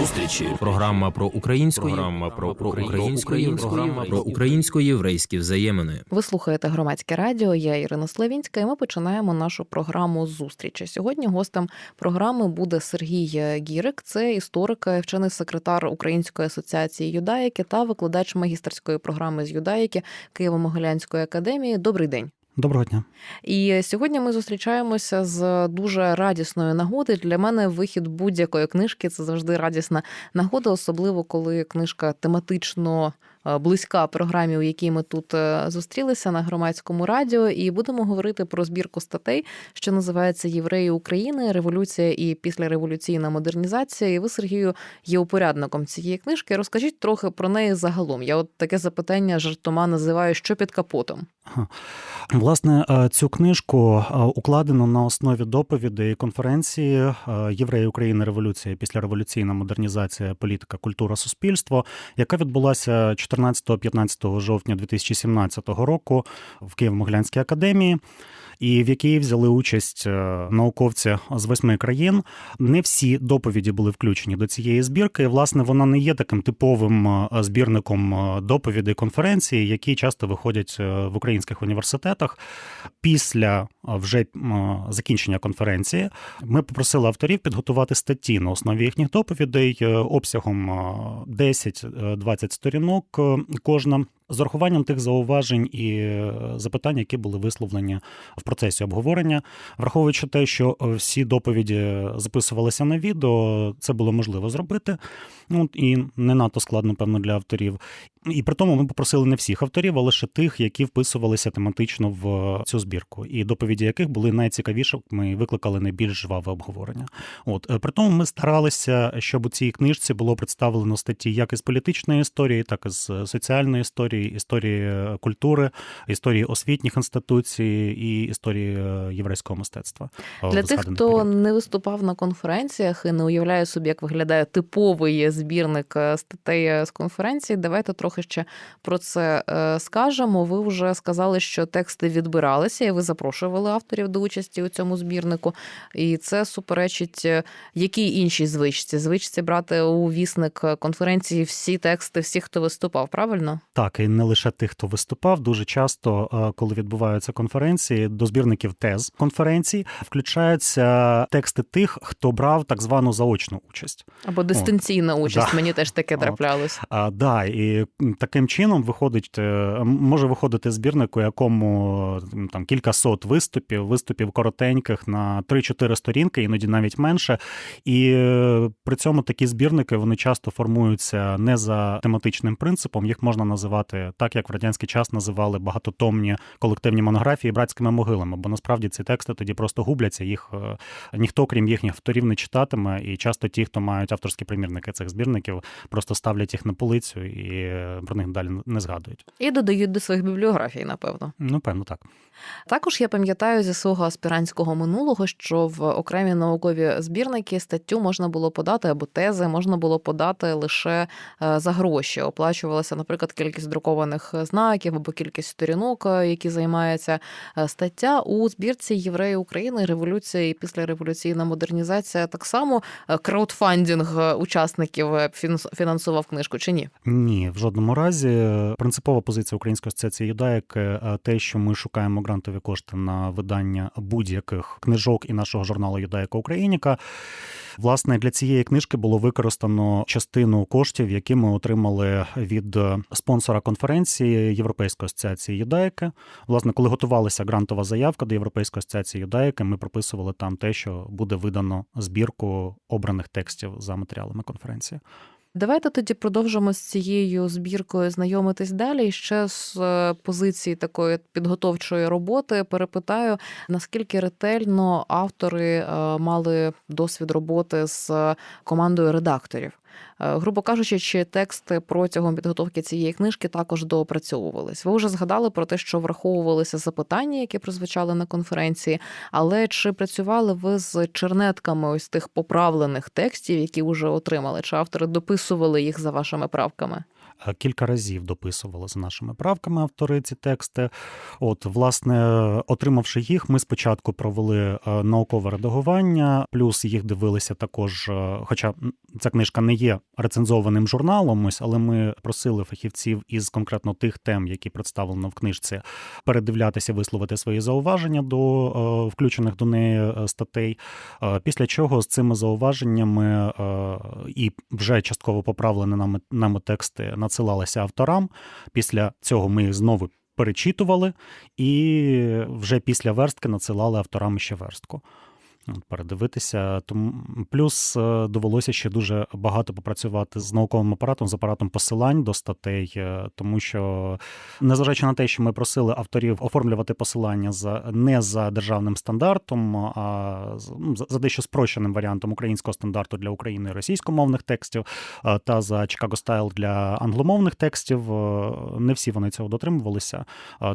Зустрічі. Програма про українську. Програма про, про української. Програма про українсько-єврейські взаємини. Ви слухаєте громадське радіо. Я Ірина Славінська, і ми починаємо нашу програму зустрічі. Сьогодні гостем програми буде Сергій Гірик. Це історик, вчений секретар Української асоціації юдаїки та викладач магістерської програми з юдаїки Києво-Могилянської академії. Добрий день. Доброго дня. І сьогодні ми зустрічаємося з дуже радісною нагоди. Для мене вихід будь-якої книжки це завжди радісна нагода, особливо коли книжка тематично близька програмі, у якій ми тут е, зустрілися на громадському радіо, і будемо говорити про збірку статей, що називається Євреї України, революція і післяреволюційна модернізація. І ви, Сергію, є упорядником цієї книжки. Розкажіть трохи про неї загалом. Я от таке запитання жартома називаю що під капотом. Власне, е, цю книжку е, укладено на основі доповідей конференції е, Євреї України революція після революційна модернізація політика, культура, суспільство, яка відбулася 14-15 жовтня 2017 року в Києво-Могилянській академії. І в якій взяли участь науковці з восьми країн. Не всі доповіді були включені до цієї збірки. І, Власне, вона не є таким типовим збірником доповідей конференції, які часто виходять в українських університетах. Після вже закінчення конференції ми попросили авторів підготувати статті на основі їхніх доповідей обсягом 10-20 сторінок кожна. З урахуванням тих зауважень і запитань, які були висловлені в процесі обговорення, враховуючи те, що всі доповіді записувалися на відео, це було можливо зробити. Ну і не надто складно, певно, для авторів. І при тому ми попросили не всіх авторів, а лише тих, які вписувалися тематично в цю збірку, і доповіді яких були найцікавіші, ми викликали найбільш жваве обговорення. От при тому ми старалися, щоб у цій книжці було представлено статті як із політичної історії, так і з соціальної історії, історії культури, історії освітніх інституцій і історії єврейського мистецтва. Для тих, хто період. не виступав на конференціях і не уявляє собі, як виглядає типовий збірник статей з конференції, давайте трохи ще про це скажемо. Ви вже сказали, що тексти відбиралися, і ви запрошували авторів до участі у цьому збірнику. І це суперечить якій іншій звичці? Звичці брати у вісник конференції всі тексти, всі, хто виступав, правильно? Так, і не лише тих, хто виступав. Дуже часто, коли відбуваються конференції, до збірників тез конференцій включаються тексти тих, хто брав так звану заочну участь або дистанційна От. Участь. Да. Мені теж таке траплялось. А, да, і таким чином виходить, е, може виходити збірник, у якому там кількасот виступів, виступів коротеньких на 3-4 сторінки, іноді навіть менше. І е, при цьому такі збірники вони часто формуються не за тематичним принципом. Їх можна називати так, як в радянський час називали багатотомні колективні монографії братськими могилами. Бо насправді ці тексти тоді просто губляться. Їх е, ніхто, крім їхніх авторів, не читатиме. І часто ті, хто мають авторські примірники цих збірників, просто ставлять їх на полицю і про них далі не згадують. І додають до своїх бібліографій, напевно. Ну, певно, так. Також я пам'ятаю зі свого аспірантського минулого, що в окремі наукові збірники статтю можна було подати або тези можна було подати лише е, за гроші. Оплачувалася, наприклад, кількість друкованих знаків або кількість сторінок, е, які займається е, стаття у збірці Євреї України, революція і післяреволюційна модернізація. Так само краудфандинг учасників фінансував книжку чи ні? Ні, в жодному разі. Принципова позиція Української асоціації юдаїк те, що ми шукаємо грантові кошти на видання будь-яких книжок і нашого журналу Юдаїка Україніка. Власне, для цієї книжки було використано частину коштів, які ми отримали від спонсора конференції Європейської асоціації юдаїки. Власне, коли готувалася грантова заявка до Європейської асоціації юдаїки, ми прописували там те, що буде видано збірку обраних текстів за матеріалами конференції. Давайте тоді продовжимо з цією збіркою знайомитись далі. І ще з е, позиції такої підготовчої роботи перепитаю, наскільки ретельно автори е, мали досвід роботи з командою редакторів. Е, грубо кажучи, чи тексти протягом підготовки цієї книжки також доопрацьовувались. Ви вже згадали про те, що враховувалися запитання, які прозвучали на конференції, але чи працювали ви з чернетками ось тих поправлених текстів, які вже отримали? Чи автори дописували їх за вашими правками? Кілька разів дописували за нашими правками автори ці тексти. От, власне, отримавши їх, ми спочатку провели наукове редагування, плюс їх дивилися також. Хоча ця книжка не є рецензованим журналом, ось, але ми просили фахівців із конкретно тих тем, які представлено в книжці, передивлятися, висловити свої зауваження до включених до неї статей. Після чого з цими зауваженнями і вже частково поправлені нами, нами тексти надсилалися авторам. Після цього ми їх знову перечитували, і вже після верстки надсилали авторам ще верстку передивитися. Тому плюс е, довелося ще дуже багато попрацювати з науковим апаратом, з апаратом посилань до статей, е, тому що, незважаючи на те, що ми просили авторів оформлювати посилання за не за державним стандартом, а ну, за дещо спрощеним варіантом українського стандарту для України і російськомовних текстів е, та за Chicago Style для англомовних текстів, не всі вони цього дотримувалися.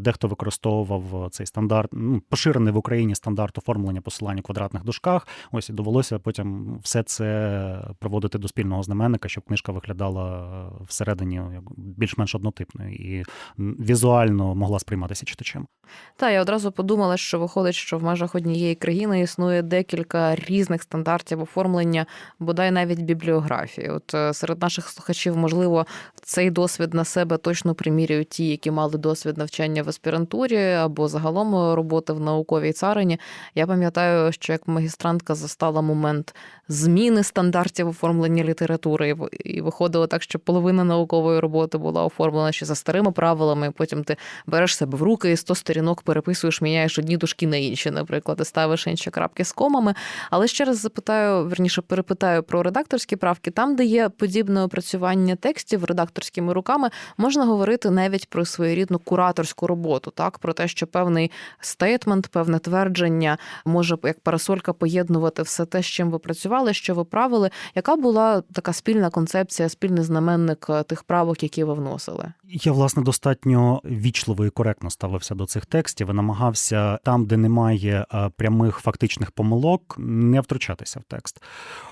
Дехто використовував цей стандарт, ну, поширений в Україні стандарт оформлення посилання квадратних дужках. Ось і довелося потім все це проводити до спільного знаменника, щоб книжка виглядала всередині більш-менш однотипною і візуально могла сприйматися читачем. Та я одразу подумала, що виходить, що в межах однієї країни існує декілька різних стандартів оформлення, бодай навіть бібліографії. От е, серед наших слухачів, можливо, цей досвід на себе точно примірюють ті, які мали досвід навчання в аспірантурі або загалом роботи в науковій царині. Я пам'ятаю, що як магістрантка застала момент зміни стандартів оформлення літератури, і виходило так, що половина наукової роботи була оформлена ще за старими правилами. Потім ти береш себе в руки і 100 сторінок переписуєш, міняєш одні дужки на інші, наприклад, і ставиш інші крапки з комами. Але ще раз запитаю, верніше перепитаю про редакторські правки. Там, де є подібне опрацювання текстів редакторськими руками, можна говорити навіть про своєрідну кураторську роботу, так про те, що певний стейтмент, певне твердження може як парасолька поєднувати все те, з чим ви працювали, що ви правили. Яка була така спільна концепція, спільний знаменник е, тих правок, які ви вносили? Я власне достатньо вічливо і коректно ставився до цих текстів і намагався там, де немає е, прямих фактичних помилок, не втручатися в текст.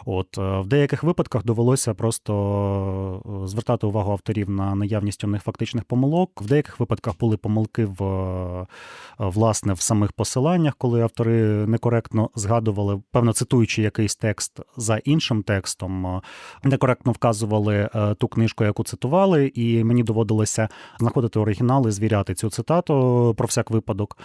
От е, в деяких випадках довелося просто звертати увагу авторів на наявність у них фактичних помилок. В деяких випадках були помилки в власне в самих посиланнях, коли автори некоректно згадували, певно цитуючи якийсь текст за іншим текстом, некоректно вказували е, ту книжку, яку цитували, і мені доводилося знаходити оригінали, звіряти цю цитату про всяк випадок.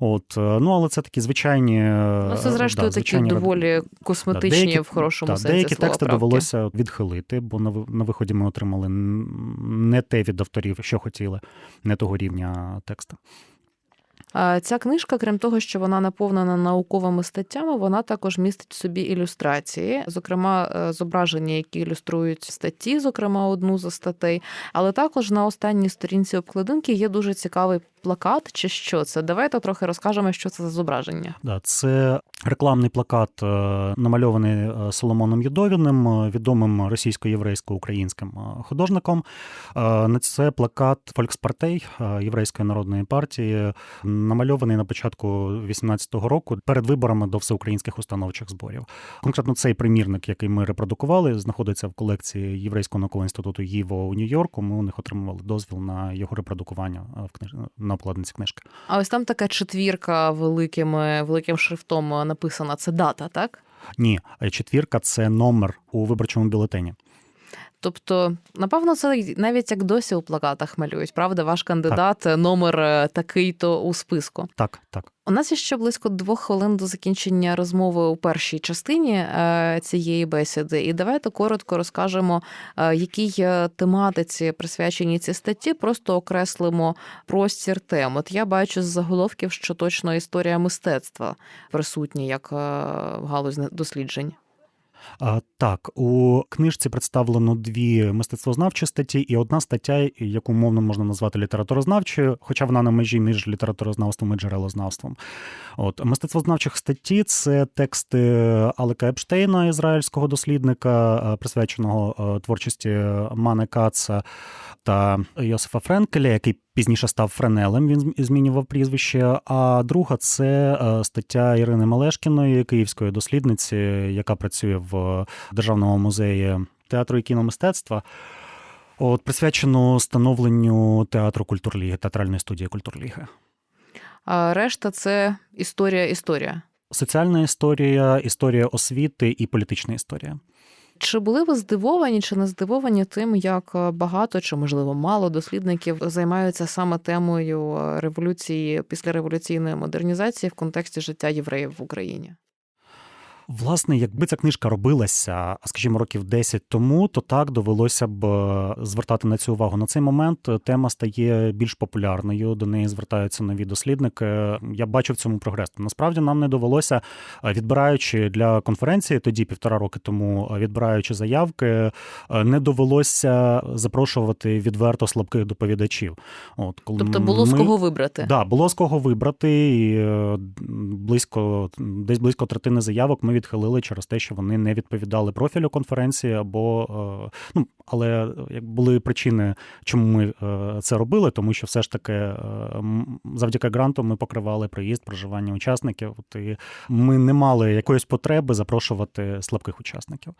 От, е, ну але це такі звичайні ну, це зрештою да, такі доволі косметичні деякі, в хорошому да, сенсі. Деякі слова тексти правки. довелося відхилити, бо на виході ми отримали не те від авторів, що хотіли, не того рівня текста. Ця книжка, крім того, що вона наповнена науковими статтями, вона також містить в собі ілюстрації, зокрема, е, зображення, які ілюструють статті, зокрема, одну за статей. Але також на останній сторінці обкладинки є дуже цікавий плакат, чи що це? Давайте трохи розкажемо, що це за зображення. Да, це рекламний плакат, е, намальований е, Соломоном Єдовіним, відомим російсько-єврейсько-українським художником. На Це плакат Фолькспартей Єврейської народної партії намальований на початку 18-го року перед виборами до всеукраїнських установчих зборів. Конкретно цей примірник, який ми репродукували, знаходиться в колекції Єврейського наукового інституту ЄВО у Нью-Йорку. Ми у них отримували дозвіл на його репродукування в книж... на обкладинці книжки. А ось там така четвірка великим великим шрифтом написана. Це дата, так? Ні, четвірка це номер у виборчому бюлетені. Тобто, напевно, це навіть як досі у плакатах малюють, правда? Ваш кандидат так. номер е, такий-то у списку. Так, так. У нас є ще близько двох хвилин до закінчення розмови у першій частині е, цієї бесіди. І давайте коротко розкажемо, е, якій тематиці присвячені ці статті. Просто окреслимо простір тем. От я бачу з заголовків, що точно історія мистецтва присутня як галузь досліджень. Так, у книжці представлено дві мистецтвознавчі статті, і одна стаття, яку мовно можна назвати літературознавчою, хоча вона на межі між літературознавством і джерелознавством. От мистецтвознавчих статті це тексти Алека Епштейна, ізраїльського дослідника, е, присвяченого е, творчості Мане Каца та Йосифа Френкеля, який пізніше став Френелем. Він змінював прізвище. А друга це е, стаття Ірини Малешкіної, київської дослідниці, яка працює в державному музеї театру і кіномистецтва. От присвячено становленню театру культурліги, театральної студії культурліги. А решта це історія, історія. Соціальна історія, історія освіти і політична історія. Чи були ви здивовані чи не здивовані тим, як е, багато чи можливо мало дослідників займаються саме темою е, революції післяреволюційної модернізації в контексті життя євреїв в Україні? Власне, якби ця книжка робилася, скажімо, років 10 тому, то так довелося б е, звертати на цю увагу. На цей момент е, тема стає більш популярною. До неї звертаються нові дослідники. Я бачу в цьому прогрес. Насправді нам не довелося, е, відбираючи для конференції, тоді півтора роки тому, відбираючи заявки, не довелося запрошувати відверто слабких доповідачів. От коли Тобто було з кого вибрати? Да, було з кого вибрати. І близько десь близько третини заявок ми відхилили через те, що вони не відповідали профілю конференції, або е, ну але як були причини, чому ми е, це робили, тому що все ж таки е, завдяки гранту ми покривали приїзд, проживання учасників. І ми не мали якоїсь потреби запрошувати слабких учасників.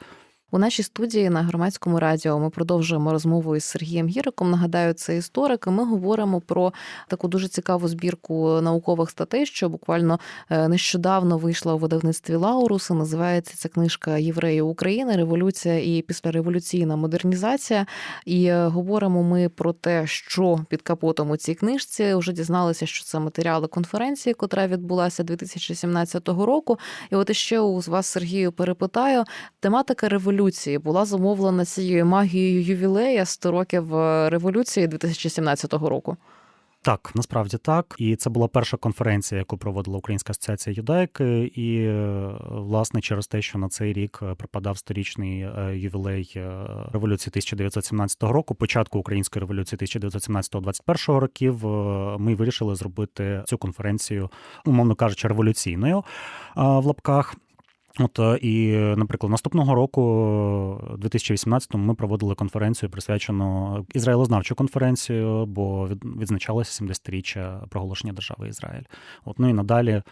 У нашій студії на громадському радіо ми продовжуємо розмову із Сергієм Гіриком. Нагадаю, це історик. і Ми говоримо про таку дуже цікаву збірку наукових статей, що буквально е, нещодавно вийшла у видавництві Лаурус. Називається ця книжка Євреї України, революція і післяреволюційна модернізація. І е, говоримо ми про те, що під капотом у цій книжці. Вже дізналися, що це матеріали конференції, котра відбулася 2017 року. І от іще у вас Сергію перепитаю. Тематика революції була замовлена цією магією ювілея 100 років е, революції 2017 року. Так, насправді так. І це була перша конференція, яку проводила Українська асоціація юдайки. І е, власне через те, що на цей рік е, припадав сторічний е, ювілей е, революції 1917 року, початку української революції 1917-21 років, е, ми вирішили зробити цю конференцію, умовно кажучи, революційною е, в лапках. От е, і, наприклад, наступного року, 2018-му, ми проводили конференцію, присвячену ізраїлознавчу конференцію, бо відзначалося 70-річчя проголошення держави Ізраїль. От ну і надалі,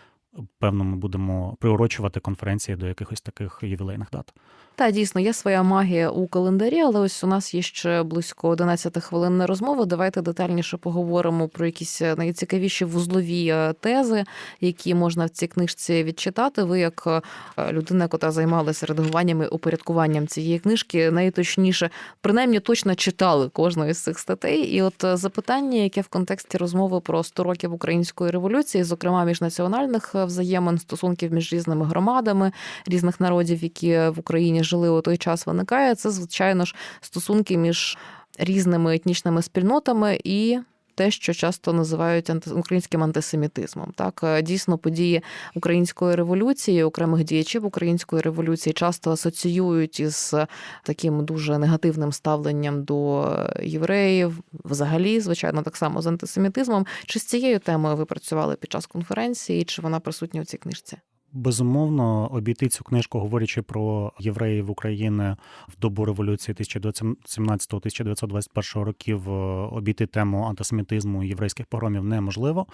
певно, ми будемо приурочувати конференції до якихось таких ювілейних дат. Та дійсно є своя магія у календарі, але ось у нас є ще близько 11 хвилин на розмову. Давайте детальніше поговоримо про якісь е, найцікавіші вузлові е, тези, які можна в цій книжці відчитати. Ви, як е, людина, яка займалася редагуванням і упорядкуванням цієї книжки, найточніше, принаймні точно читали кожну із цих статей. І от запитання, яке в контексті розмови про 100 років української революції, зокрема міжнаціональних взаємин, стосунків між різними громадами, різних народів, які в Україні жили у той час, виникає. Це, звичайно ж, стосунки між різними етнічними спільнотами і. Те, що часто називають українським антисемітизмом, так Е, дійсно події української революції, окремих діячів української революції часто асоціюють із таким дуже негативним ставленням до євреїв, взагалі, звичайно, так само з антисемітизмом. Чи з цією темою ви працювали під час конференції, чи вона присутня у цій книжці? Безумовно, обійти цю книжку, говорячи про євреїв України в добу революції 1917-1921 років, е, обійти тему антисемітизму і єврейських погромів неможливо.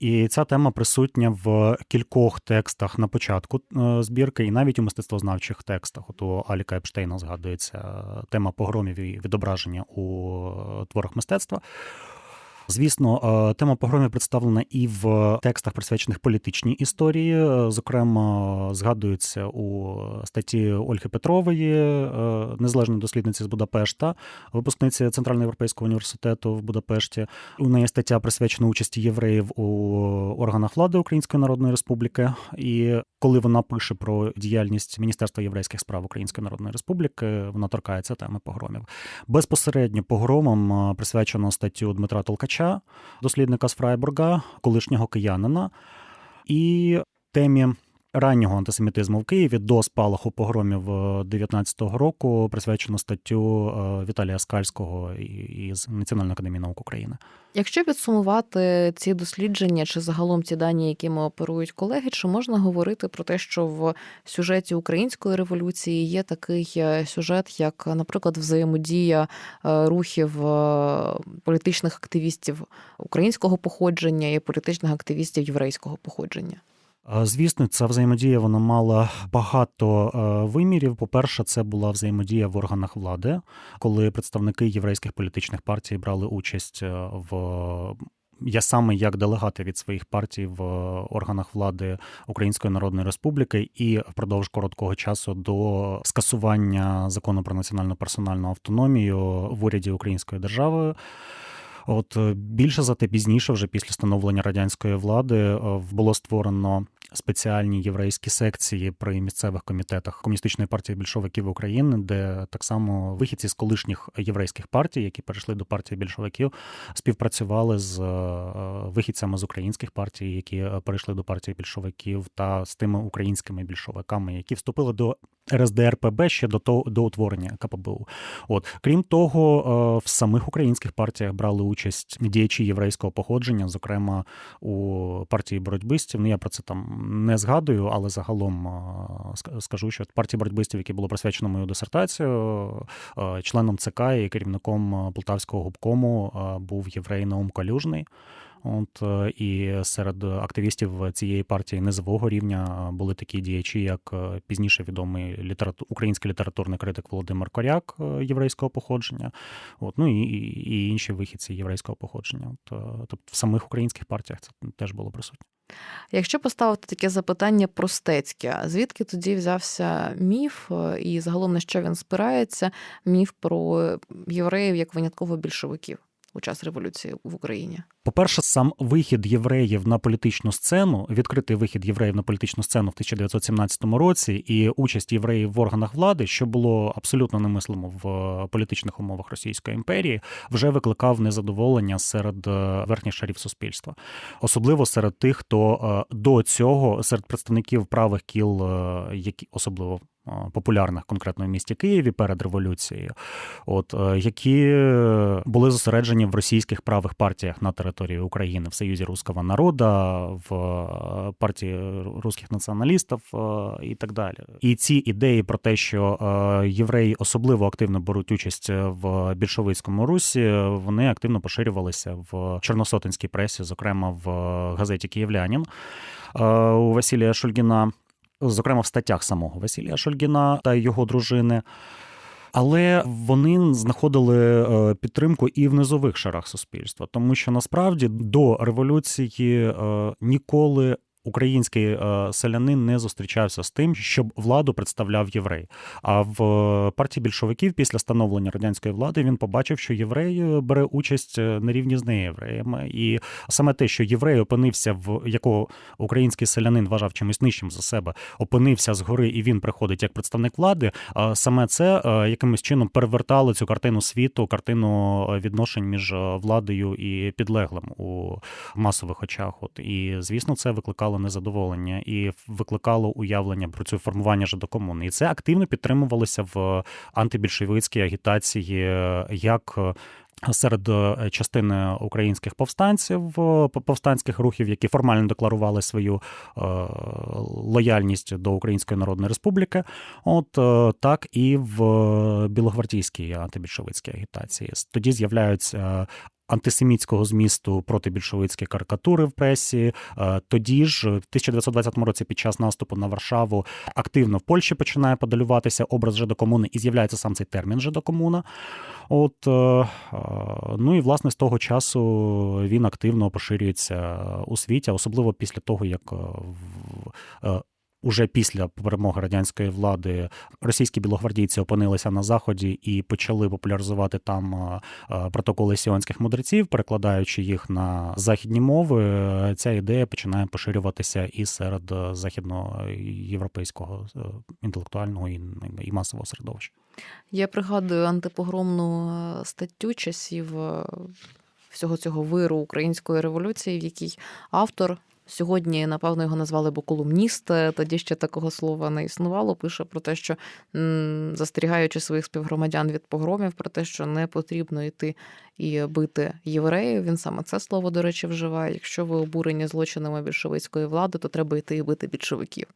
І ця тема присутня в кількох текстах на початку е, збірки, і навіть у мистецтвознавчих текстах. От у Аліка Епштейна згадується тема погромів і відображення у е, творах мистецтва. Звісно, е, тема погромів представлена і в текстах, присвячених політичній історії. Е, Зокрема, згадується у статті Ольги Петрової, е, незалежної дослідниці з Будапешта, випускниці Центральноєвропейського університету в Будапешті. У неї стаття присвячена участі євреїв у органах влади Української Народної Республіки. І коли вона пише про діяльність Міністерства єврейських справ Української Народної Республіки, вона торкається теми погромів. Безпосередньо погромам присвячено статтю Дмитра Толкача, дослідника з Фрайбурга, колишнього киянина, і темі. Раннього антисемітизму в Києві до спалаху погромів 19-го року присвячено статтю е, Віталія Скальського із Національної академії наук України. Якщо підсумувати ці дослідження чи загалом ті дані, якими оперують колеги, чи можна говорити про те, що в сюжеті української революції є такий е, сюжет, як, наприклад, взаємодія е, рухів е, політичних активістів українського походження і політичних активістів єврейського походження? Звісно, ця взаємодія вона мала багато е, вимірів. По-перше, це була взаємодія в органах влади, коли представники єврейських політичних партій брали участь е, в. Я саме як делегати від своїх партій в органах влади Української Народної Республіки, і впродовж короткого часу до скасування закону про національну персональну автономію в уряді Української держави. От е, більше за те пізніше, вже після становлення радянської влади, е, було створено спеціальні єврейські секції при місцевих комітетах комуністичної партії більшовиків України, де так само вихідці з колишніх єврейських партій, які перейшли до партії більшовиків, співпрацювали з е, вихідцями з українських партій, які перейшли до партії більшовиків, та з тими українськими більшовиками, які вступили до РСДРПБ ще до того до утворення КПБУ. От крім того, е, в самих українських партіях брали участь діячі єврейського походження, зокрема у партії боротьбистів. Ну я про це там не згадую, але загалом е, скажу, що партії боротьбистів, які було присвячено мою дисертацію, е, членом ЦК і керівником Полтавського губкому був єврей Наум Калюжний. От е, і серед активістів цієї партії низового рівня були такі діячі, як е, пізніше відомий літерату... український літературний критик Володимир Коряк е, єврейського походження, от ну і, і інші вихідці єврейського походження. От, тобто в самих українських партіях це теж було присутнє. Якщо поставити таке запитання простецьке, звідки тоді взявся міф, і загалом на що він спирається? Міф про євреїв як винятково більшовиків у час революції в Україні? По-перше, сам вихід євреїв на політичну сцену, відкритий вихід євреїв на політичну сцену в 1917 році, і участь євреїв в органах влади, що було абсолютно немислимо в е, політичних умовах Російської імперії, вже викликав незадоволення серед е, верхніх шарів суспільства, особливо серед тих, хто е, до цього серед представників правих кіл, які особливо. Популярних конкретно в місті Києві перед революцією, от е, які е, були зосереджені в російських правих партіях на території України в Союзі Руського народа, в е, партії русських націоналістів і так далі. І ці ідеї про те, що євреї особливо активно беруть участь в більшовицькому русі, вони активно поширювалися в чорносотинській пресі, зокрема в газеті Київлянин е, у Василія Шульгіна. Зокрема, в статтях самого Василія Шульгіна та його дружини. Але вони знаходили е, підтримку і в низових шарах суспільства, тому що насправді до революції е, ніколи. Український е, селянин не зустрічався з тим, щоб владу представляв єврей. А в е, партії більшовиків після становлення радянської влади він побачив, що єврей е, бере участь на рівні з неєвреями. І саме те, що єврей опинився в якого український селянин вважав чимось нижчим за себе, опинився згори, і він приходить як представник влади. Саме це якимось чином перевертало цю картину світу, картину відношень між владою і підлеглим у масових очах. От і звісно, це викликало незадоволення і викликало уявлення про цю формування жидокомуни. І це активно підтримувалося в антибільшовицькій агітації, як Серед е, частини українських повстанців, е, повстанських рухів, які формально декларували свою е, лояльність до Української Народної Республіки, от так і в білогвардійській антибільшовицькій агітації. Тоді з'являються антисемітського змісту протибільшовицькі карикатури в пресі. Е, Тоді ж, в 1920 році, під час наступу на Варшаву, активно в Польщі починає подалюватися образ жидокомуни і з'являється сам цей термін жидокомуна. От, е, е, ну і власне з того часу він активно поширюється у світі, особливо після того, як Уже після перемоги радянської влади російські білогвардійці опинилися на заході і почали популяризувати там е, е, протоколи сіонських мудреців, перекладаючи їх на західні мови. Ця ідея починає поширюватися і серед е, західноєвропейського інтелектуального і, масового середовища. Я пригадую антипогромну статтю часів всього цього виру української революції, в якій автор. Сьогодні, напевно, його назвали бо колумніст. е, Тоді ще такого слова не існувало. Пише про те, що застерігаючи своїх співгромадян від погромів, про те, що не потрібно йти і бити євреїв. Він саме це слово, до речі, вживає. Якщо ви обурені злочинами більшовицької влади, то треба йти і бити більшовиків.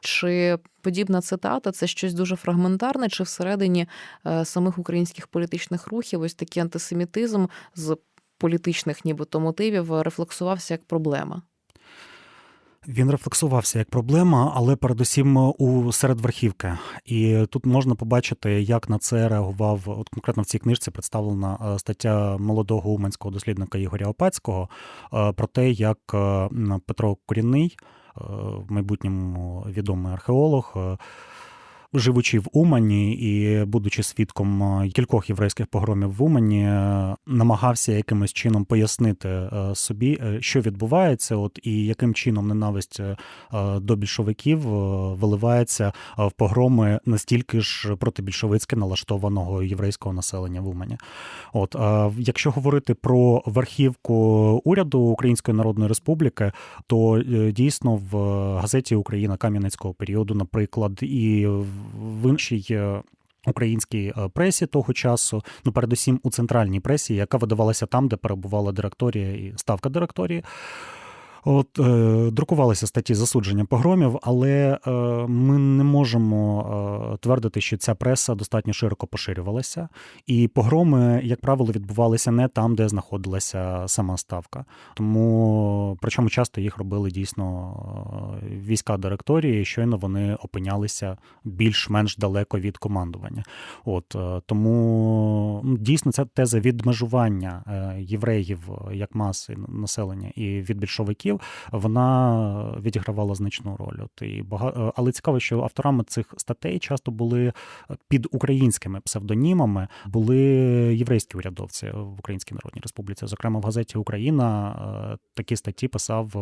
Чи подібна цитата це щось дуже фрагментарне, чи всередині е, самих українських політичних рухів ось такий антисемітизм з політичних, нібито мотивів, рефлексувався як проблема? Він рефлексувався як проблема, але передусім у середверхівки. І тут можна побачити, як на це реагував от конкретно в цій книжці представлена е, стаття молодого уманського дослідника Ігоря Опецького е, про те, як е, Петро Корінний, е, в майбутньому відомий археолог. Живучи в Умані і будучи свідком е, кількох єврейських погромів в Умані, е, намагався якимось чином пояснити е, собі, що відбувається, от і яким чином ненависть до більшовиків виливається в погроми настільки ж протибільшовицьки налаштованого єврейського населення в Умані. От якщо говорити про верхівку уряду Української Народної Республіки, то дійсно в газеті Україна Кам'янецького періоду, наприклад, і в іншій. е, Українській е, пресі того часу, ну передусім у центральній пресі, яка видавалася там, де перебувала директорія і ставка директорії. От е, друкувалися статті засудження погромів, але е, ми не можемо е, твердити, що ця преса достатньо широко поширювалася, і погроми, як правило, відбувалися не там, де знаходилася сама ставка. Тому причому часто їх робили дійсно е, війська директорії, щойно вони опинялися більш-менш далеко від командування. От е, тому дійсно ця теза відмежування е, євреїв як маси населення і від більшовиків вона відігравала значну роль. От і бага... е, але цікаво, що авторами цих статей часто були під українськими псевдонімами, були єврейські урядовці в Українській Народній Республіці. Зокрема, в газеті Україна е, такі статті писав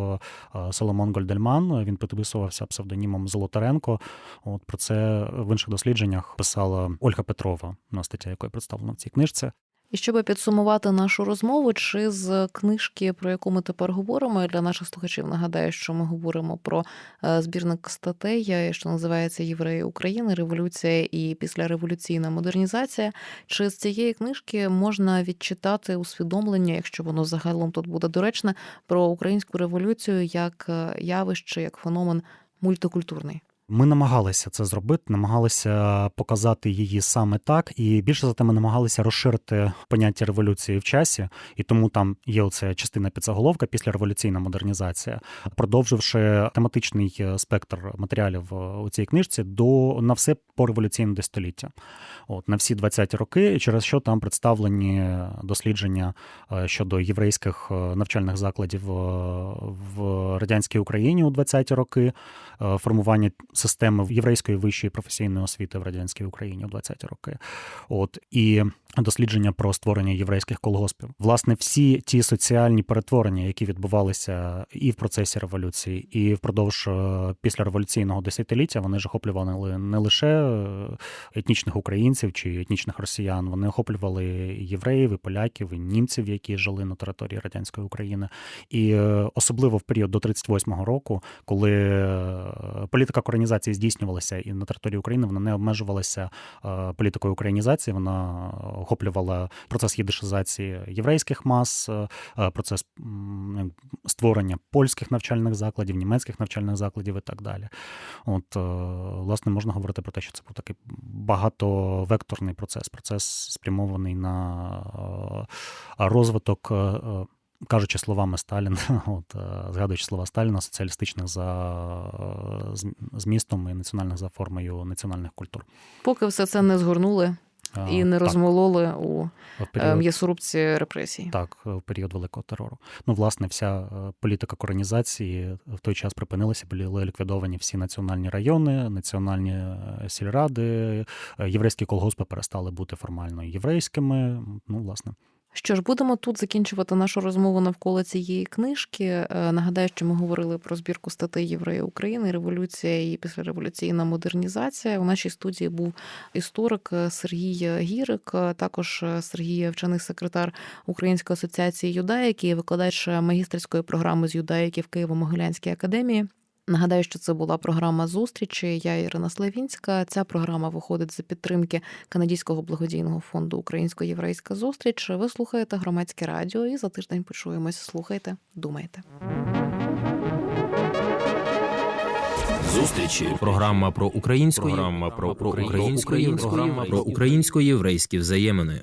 е, Соломон Гольдельман. Він підписувався псевдонімом Золотаренко. От про це в інших дослідженнях писала Ольга Петрова, на стаття якої представлена в цій книжці. І щоб підсумувати нашу розмову, чи з книжки, про яку ми тепер говоримо, для наших слухачів нагадаю, що ми говоримо про е, збірник статей, що називається Євреї України, революція і післяреволюційна модернізація. Чи з цієї книжки можна відчитати усвідомлення, якщо воно загалом тут буде доречне, про українську революцію як е, явище, як феномен мультикультурний? Ми намагалися це зробити, намагалися показати її саме так, і більше за те, ми намагалися розширити поняття революції в часі, і тому там є оця частина підзаголовка після революційна модернізація, продовживши тематичний е, спектр матеріалів е, у цій книжці до на все по революційне десятиліття. От на всі 20-ті роки, через що там представлені дослідження е, щодо єврейських навчальних закладів в радянській Україні у 20-ті роки, формування системи єврейської вищої професійної освіти в радянській Україні у 20-ті роки. От і дослідження про створення єврейських колгоспів. Власне, всі ті соціальні перетворення, які відбувалися і в процесі революції, і впродовж е, післяреволюційного десятиліття, вони ж охоплювали не лише е, етнічних українців чи етнічних росіян, вони охоплювали євреїв, і поляків, і німців, які жили на території радянської України. І е, особливо в період до 38-го року, коли політика коренізації здійснювалася і на території України, вона не обмежувалася е, політикою українізації, вона охоплювала процес їдишизації єврейських мас, е, процес створення польських навчальних закладів, німецьких навчальних закладів і так далі. От, е, власне, можна говорити про те, що це був такий багатовекторний процес, процес спрямований на е, розвиток. Кажучи словами Сталіна, от е, згадуючи слова Сталіна, соціалістичних за е, змістом і національних за формою національних культур. Поки все це не згорнули Е, і не так, розмололи у період м'ясорубці репресій. Так, в період великого терору. Ну, власне, вся політика коронізації в той час припинилася, були ліквідовані всі національні райони, національні сільради, єврейські колгоспи перестали бути формально єврейськими. Ну, власне. Що ж, будемо тут закінчувати нашу розмову навколо цієї книжки. Е, Нагадаю, що ми говорили про збірку статей Євреї України, революція і післяреволюційна модернізація. У нашій студії був історик е, Сергій Гірик, е, також Сергій вчений секретар Української асоціації юдаїки, викладач магістерської програми з юдаїки в Києво-Могилянській академії. Нагадаю, що це була програма зустрічі. Я Ірина Славінська. Ця програма виходить за підтримки канадського благодійного фонду Українсько-Єврейська зустріч. Ви слухаєте громадське радіо і за тиждень почуємось. Слухайте, думайте. Зустрічі. Програма про українську програма про, про українську програма про українсько-єврейські взаємини.